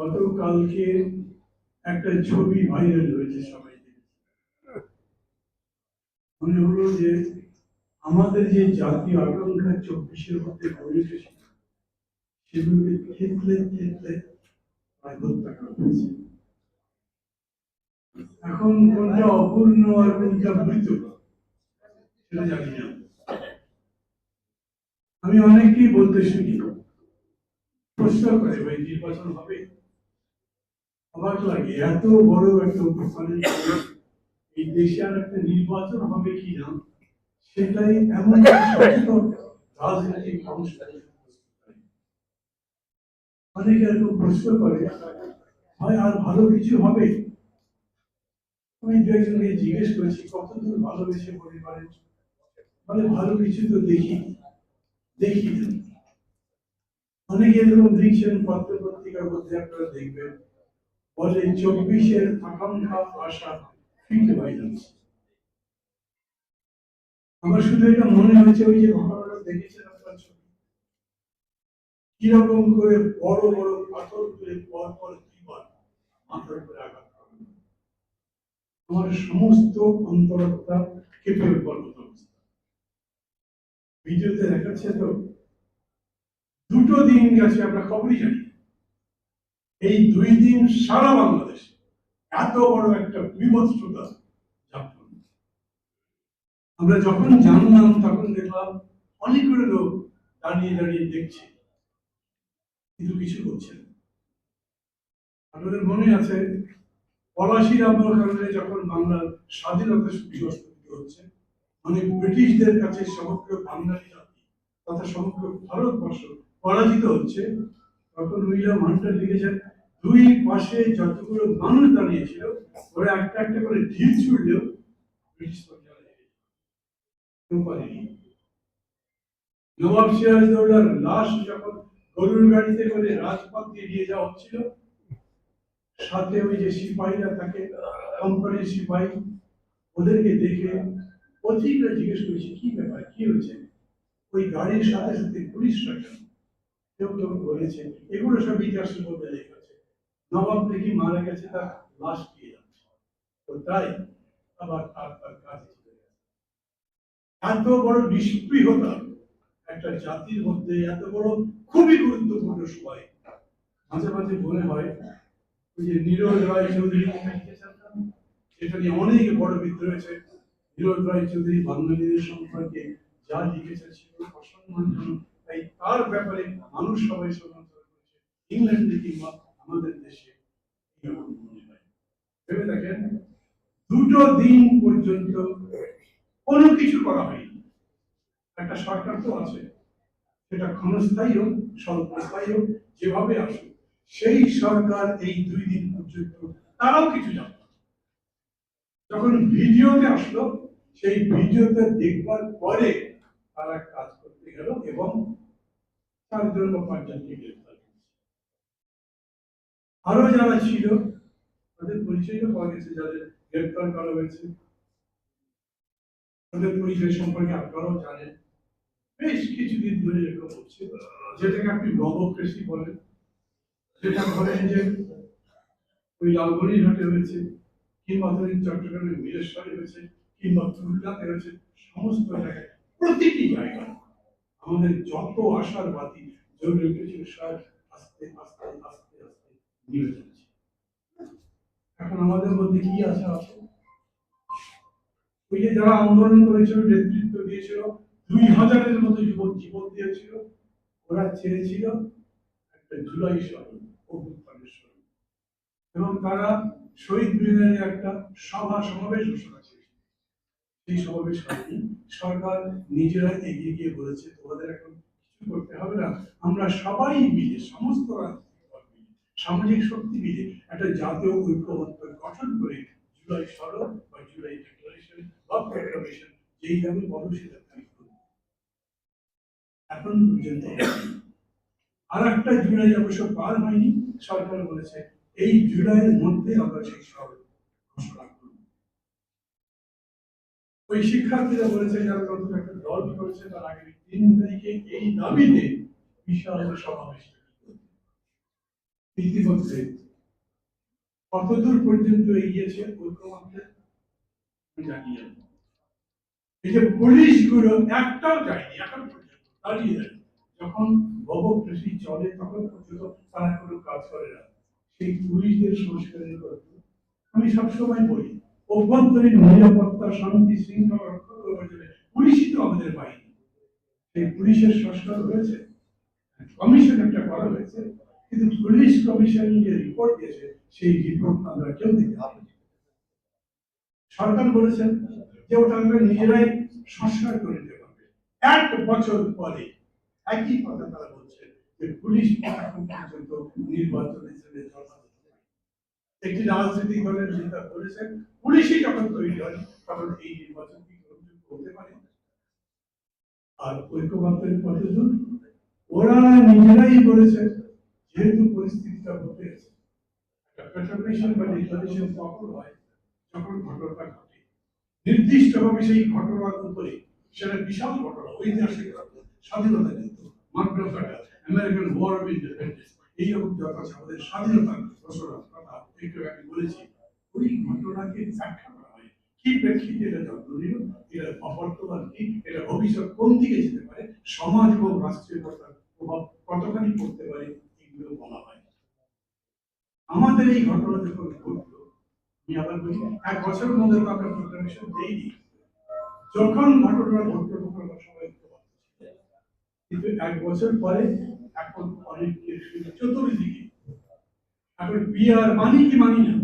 গতকালকে একটা ছবি ভাইরাল হয়েছে সবাই মনে হলো যে আমাদের যে জাতীয় আকাঙ্ক্ষা চব্বিশের মধ্যে সেগুলোকে হত্যা করা হয়েছে। এখন কোনটা অপূর্ণ আর কোনটা মৃত সেটা জানি না। আমি অনেককেই বলতে শুনি। প্রশ্ন করে ভাই, নির্বাচন হবে? এত বড় একটা এই দেশে আর একটা নির্বাচন হবে কি না, সেটাই এমন রাজনৈতিক অনেকে প্রশ্ন করে, হয় আর ভালো কিছু হবে? আমি দু একজনকে জিজ্ঞেস করেছি, কতদূর ভালোবেসে বলে পারেন মানে ভালো কিছু তো দেখি দেখি অনেকে এরকম লিখছেন, পত্র পত্রিকার মধ্যে আপনারা দেখবেন বলে চব্বিশের আকাঙ্ক্ষা আশা ফিরতে পাই যাচ্ছে আমার শুধু এটা মনে হয়েছে, ওই যে ঘটনাটা দেখেছেন আপনার ছবি? কীরকম করে বড় বড় পাথর তুলে পর পর দুইবার মাথার উপরে আঘাত আমার সমস্ত অন্তরত্তা কেঁপে পর্বত অবস্থা। ভিডিওতে দেখাচ্ছে তো, দুটো দিন গেছে, আমরা খবরই জানি এই দুই দিন সারা বাংলাদেশে এত বড় একটা বিভৎসতা আমরা যখন জানলাম, তখন দেখলাম অনেকগুলো লোক দাঁড়িয়ে দাঁড়িয়ে দেখছে, কিন্তু কিছু করছে না। আপনাদের মনে আছে পলাশির আন্দোলন কারণে যখন বাংলার স্বাধীনতা সুবিধ হচ্ছে মানে ব্রিটিশদের কাছে সমগ্র বাঙালি জাতি তথা সমগ্র ভারতবর্ষ পরাজিত হচ্ছে, তখন উইলিয়াম হান্টার লিখেছেন দুই পাশে যতগুলো মানুষ দাঁড়িয়েছিল, ওরা একটা একটা করে ঢিল ছুড়লেও ব্রিটিশ নবাব সিরাজদৌল্লার লাশ যখন গরুর গাড়িতে করে রাজপথ দিয়ে নিয়ে যাওয়া হচ্ছিল, সাথে ওই যে সিপাহীরা থাকে, কোম্পানির সিপাহী, ওদেরকে দেখে পথিকরা জিজ্ঞেস করেছে, কি ব্যাপার? কি হয়েছে? ওই গাড়ির সাথে সাথে পুলিশরা কেন? কেউ কেউ বলেছে, এগুলো সব ইতিহাসের মধ্যে লেখা। নবাব নাকি মারা গেছে, তার লাশ দিয়ে যাচ্ছে। তো তাই আবার তার তার কাজে চলে গেছে। এত বড় নিষ্পৃহতা একটা জাতির মধ্যে, এত বড় খুবই গুরুত্বপূর্ণ সময় মাঝে মাঝে মনে হয়, ওই যে নীরজ রায় চৌধুরী এটা নিয়ে অনেক বড় বিদ্রোহ হয়েছে নীরজ রায় চৌধুরী বাঙালিদের সম্পর্কে যা লিখেছে সেগুলো অসম্মানজনক। তাই তার ব্যাপারে মানুষ সবাই সমালোচনা করেছে। ইংল্যান্ডে কিংবা আমাদের দেশে আমার মনে হয় ভেবে দেখেন, দুটো দিন পর্যন্ত কোনো কিছু করা হয়নি একটা সরকার তো আছে, সেটা ক্ষণস্থায়ী হোক, স্বল্পস্থায়ী হোক, যেভাবে আসুক, সেই সরকার এই দুই দিন পর্যন্ত তারাও কিছু জানত। যখন ভিডিওতে আসলো, সেই ভিডিওতে দেখবার পরে তারা কাজ করতে গেল এবং চারজন বা পাঁচজনকে গ্রেফতার আরও যারা ছিল, তাদের পরিচয়ও পাওয়া গেছে, যাদের গ্রেফতার করা হয়েছে। তাদের পরিচয় সম্পর্কে আপনারাও জানেন। বেশ কিছুদিন ধরে এরকম হচ্ছে। যেটাকে আপনি ডেমোক্রেসি বলেন। যেটা ধরেন যে, ওই লালগড়িরহাটে হয়েছে, কিংবা ধরেন চট্টগ্রামের বীরেশ্বরে হয়েছে, কিংবা খুলনাতে হয়েছে, সমস্ত জায়গায়, প্রতিটি জায়গায় আমাদের যত আশার বাতি জ্বলে উঠেছিল, সব আস্তে আস্তে আস্তে এখন আমাদের মধ্যে কি আছে ওই যে যারা আন্দোলন করেছিল, নেতৃত্ব দিয়েছিল, দুই হাজারের মতো যুবক জীবন দিয়েছিল, ওরা একটা জুলাই স্মরণ এবং তারা শহীদ মিনারে একটা সভা, সমাবেশ ঘোষণা সেই সমাবেশ সরকার নিজেরা এগিয়ে গিয়ে বলেছে, তোমাদের এখন কিছু করতে হবে না। আমরা সবাই মিলে, সমস্ত মিলে সামাজিক শক্তি মিলে একটা জাতীয় ঐক্যবদ্ধ গঠন করে জুলাই স্মরণ বা জুলাই ডিক্লারেশন বা প্রোক্লামেশন যেই আমি বলো সেটা। এখন পর্যন্ত আর একটা জুলাই অবশ্য পার হয়নি, সরকার বলেছে এই জুলাইয়ের মধ্যে আমরা সেই স্মরণ ঘোষণা করব ওই শিক্ষার্থীরা বলেছে যারা নতুন একটা দল করেছে, তার আগের তিন তারিখে এই দাবিতে বিশাল সমাবেশ কতদূর পর্যন্ত এগিয়েছে জানি এই যে একটাও যায়নি, এখন পর্যন্ত দাঁড়িয়ে যখন ভবকৃষি চলে, তখন পর্যন্ত তারা কোনো কাজ করে না। সেই পুলিশদের সংস্কারের কথা আমি সবসময় বলি, অভ্যন্তরীণ নিরাপত্তা, শান্তি, শৃঙ্খলা রক্ষা জন্য পুলিশই তো আমাদের বাহিনী। সেই পুলিশের সংস্কার হয়েছে, কমিশন একটা করা হয়েছে। কিন্তু পুলিশ কমিশন যে রিপোর্ট দিয়েছে, সেই রিপোর্ট আমরা কেউ দিতে পারি সরকার বলেছেন যে ওটা আমরা নিজেরাই সংস্কার করে দিতে পারবে এক বছর পরে একই কথা তারা বলছে যে পুলিশ এখন পর্যন্ত দিতে পারে। একটি রাজনৈতিক দলের নেতা বলেছেন, পুলিশই যখন তৈরি হয়, তখন এই নির্বাচন কি হতে পারে? আর ঐক্যবদ্ধের কতদূর ওরা নিজেরাই বলেছে যেহেতু পরিস্থিতিটা ঘটে একটা পেট্রোলেশন বা ডিক্লারেশন তখন হয়, যখন ঘটনাটা ঘটে, নির্দিষ্টভাবে সেই ঘটনার উপরে, সেটা বিশাল ঘটনা, ঐতিহাসিক স্বাধীনতা মাগ্না কাটা আমেরিকান ওয়ার অফ ইন্ডিপেন্ডেন্স এইরকম আছে আমাদের স্বাধীনতার ঘোষণার কথা একটু আগে বলেছি, ওই ঘটনাকে ব্যাখ্যা করা হয়। কি প্রেক্ষিতে এটা জন্ম নিল এটা অবর্তমান কি? এটা ভবিষ্যৎ কোন দিকে যেতে পারে? সমাজ এবং তার প্রভাব কতখানি পড়তে পারে? বলা হয় আমাদের এই ঘটনা যখন আমি আবার বলি এক বছরের মধ্যে দেইনি। যখন ঘটনা তখন সবাই কিন্তু এক বছর পরে, এখন অনেক চতুর্দিকে। এখন বিয়ার মানি কি মানি না?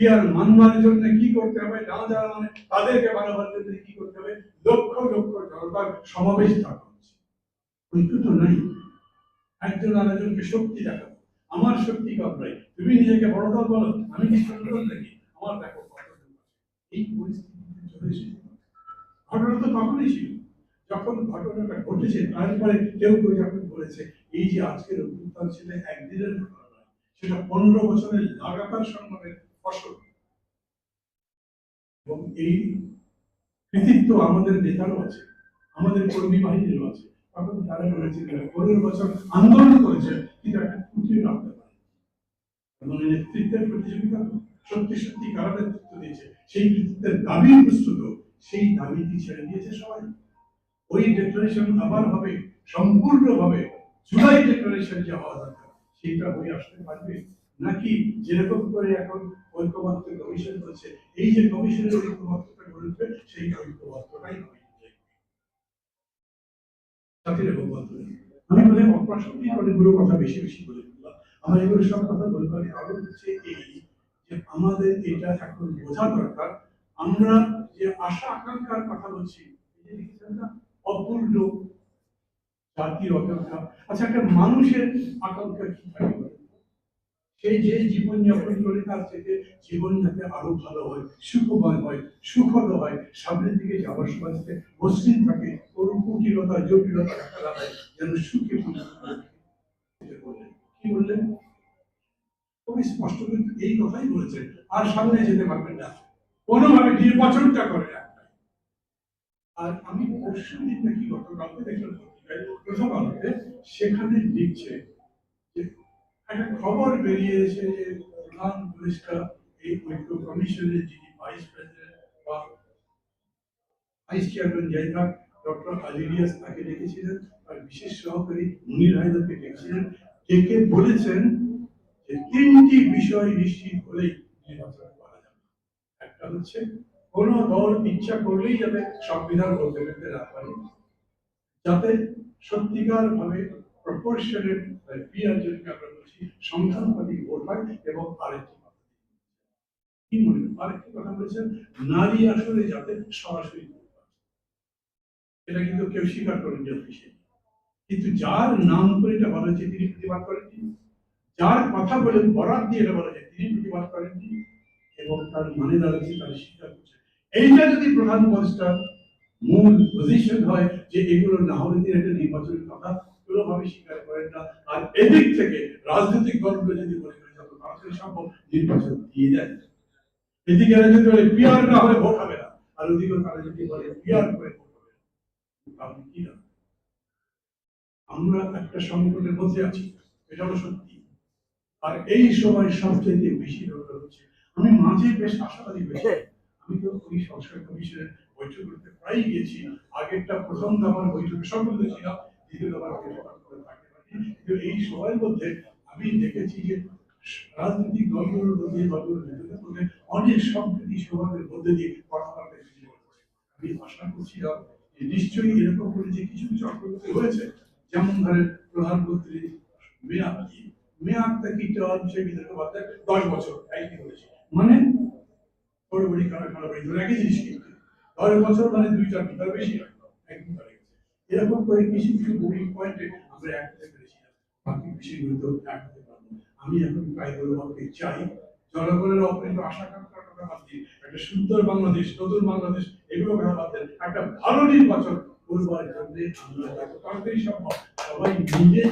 বিয়ার মানবার জন্য কি করতে হবে? না যারা মানে তাদেরকে বানাবার জন্য কি করতে হবে? লক্ষ লক্ষ জনতার সমাবেশ থাকা ঐক্য তো নাই। একজন আরেকজনকে শক্তি দেখাবো আমার শক্তি কম নাই তুমি নিজেকে বড় দল বলো। আমি কি ছোট দল আমার দেখো। এই পরিস্থিতিতে চলে ঘটনা তো তখনই ছিল, যখন ঘটনাটা ঘটেছে। তারপরে কেউ কেউ যখন বলেছে, এই যে আজকের অভ্যুত্থান ছিল একদিনের ঘটনা সেটা পনেরো বছরের লাগাতার সংগ্রামের ফসল। এবং এই কৃতিত্ব আমাদের নেতারও আছে, আমাদের কর্মী বাহিনীরও আছে। তখন তারা বলেছে পনেরো বছর আন্দোলন করেছে, কিন্তু একটা পারে। এবং এই নেতৃত্বের প্রতিযোগিতা সত্যি সত্যি কারা নেতৃত্ব দিয়েছে? সেই নেতৃত্বের দাবি প্রস্তুত সেই দাবিটি ছেড়ে দিয়েছে সবাই। ওই আবার হবে, সম্পূর্ণভাবে জুলাই যে হওয়া দরকার, সেইটা হয়ে আসতে পারবে? নাকি যেরকম করে এখন ঐক্যমত্য কমিশন বলছে, এই যে কমিশনের ঐক্যমত্যটা বলবে সেই ঐক্যমত্যটাই হয়ে বন্ধুরা, আমি বলে অপ্রাসঙ্গিক কথা বেশি বেশি বলে আমার এগুলো সব কথা বলবার কারণ হচ্ছে এই যে আমাদের এটা এখন বোঝা দরকার। আমরা যে আশা আকাঙ্ক্ষার কথা বলছি অপূর্ণ জাতির আকাঙ্ক্ষা। আচ্ছা একটা মানুষের আকাঙ্ক্ষা কি থাকে? বলুন তো? সে যে জীবন যাপন করে তার থেকে জীবন যাতে আরও ভালো হয়, সুখময় হয়, সুখদ হয়, সামনের দিকে যাওয়ার সময় যাতে মসৃণ থাকে কোনো কুটিলতা, জটিলতা না হয় যেন সুখে। কি বললেন খুবই স্পষ্ট করে এই কথাই বলেছেন আর সামনে যেতে পারবেন না কোনোভাবে নির্বাচনটা করে রাখবেন আর আমি দিন নাকি দেখলাম প্রথম আলোতে সেখানে লিখছে একটা খবর বেরিয়েছে যে প্রধান উপদেষ্টা এই ঐক্য কমিশনের যিনি ভাইস প্রেসিডেন্ট বা ভাইস চেয়ারম্যান যাই থাক, ডক্টর আলিরিয়াস তাকে ডেকেছিলেন আর বিশেষ সহকারী মুনির হায়দারকে ডেকেছিলেন, ডেকে বলেছেন যে তিনটি বিষয় নিশ্চিত হলেই নির্বাচন করা যাবে। একটা হচ্ছে, কোন দল ইচ্ছা করলেই যাতে সংবিধান বলতে ফেলতে না পারে, যাতে সত্যিকার ভাবে প্রপোর্শনের যেটাকে আমরা সংখ্যানুপাতিক ভোট হয় এবং আরেকটি কথা। কি মনে? আরেকটি কথা বলেছেন, নারী আসলে যাতে সরাসরি এটা কিন্তু কেউ স্বীকার করেন যে অফিসে কিন্তু যার নাম করে এটা বলা হয়েছে, তিনি প্রতিবাদ করেননি। যার কথা বলে বরাদ দিয়ে এটা বলা হয়েছে, তিনি প্রতিবাদ করেননি। এবং তার মানে দাঁড়াচ্ছে, তারা স্বীকার করছে। এইটা যদি প্রধান উপদেষ্টা মূল পজিশন হয় যে এগুলো না হলে তিনি একটা নির্বাচনের কথা কোনোভাবে স্বীকার করেন না। আর এদিক থেকে রাজনৈতিক দলগুলো যদি মনে করে যত তাড়াতাড়ি সম্ভব নির্বাচন দিয়ে দেয় এদিকে যদি বলে না হলে ভোট হবে না, আর ওদিকে তারা যদি বলে করে ভোট হবে কি না আমরা একটা সংকটের মধ্যে আছি, এটা হলো সত্যি। আর এই সময় সবচেয়ে বেশি দরকার হচ্ছে, আমি মাঝে বেশ আশাবাদী হয়েছি। আমি তো ওই সংস্কার কমিশনের বৈঠকগুলোতে প্রায় গিয়েছি, আগেরটা প্রথম দফার বৈঠকে সকলে ছিলাম, দ্বিতীয় কিন্তু এই সময়ের মধ্যে আমি দেখেছি যে রাজনৈতিক দলগুলোর মধ্যে, দলগুলোর ভেতরে মধ্যে অনেক সম্প্রীতি সৌহার্দের মধ্যে দিয়ে কথাবার্তা হচ্ছে। আমি আশা করছিলাম যে নিশ্চয়ই এরকম করে যে কিছু কিছু অগ্রগতি হয়েছে, যেমন ধরেন প্রধানমন্ত্রী মেয়াদ কি মেয়াদটা কি বিষয়ে বিতর্ক বার্তা? দশ বছর একই বলেছে মানে বড় বড়ি খারাপ খারাপ ধরে একই জিনিস কিন্তু দশ বছর মানে দুই চার তার বেশি। এরকম করে কিছু কিছু বোর্ডিং পয়েন্টে আমরা এক বাকি বিষয়গুলো তো পারব আমি এখন কায়দুরবাবকে চাই। জনগণের অপরিত আশা আকাঙ্ক্ষার কথা বাদ দিয়ে একটা সুন্দর বাংলাদেশ, নতুন বাংলাদেশ, এগুলো কথা দেন একটা ভালো নির্বাচন করবার জন্য আমরা যত তাড়াতাড়ি সম্ভব। সবাই মিলে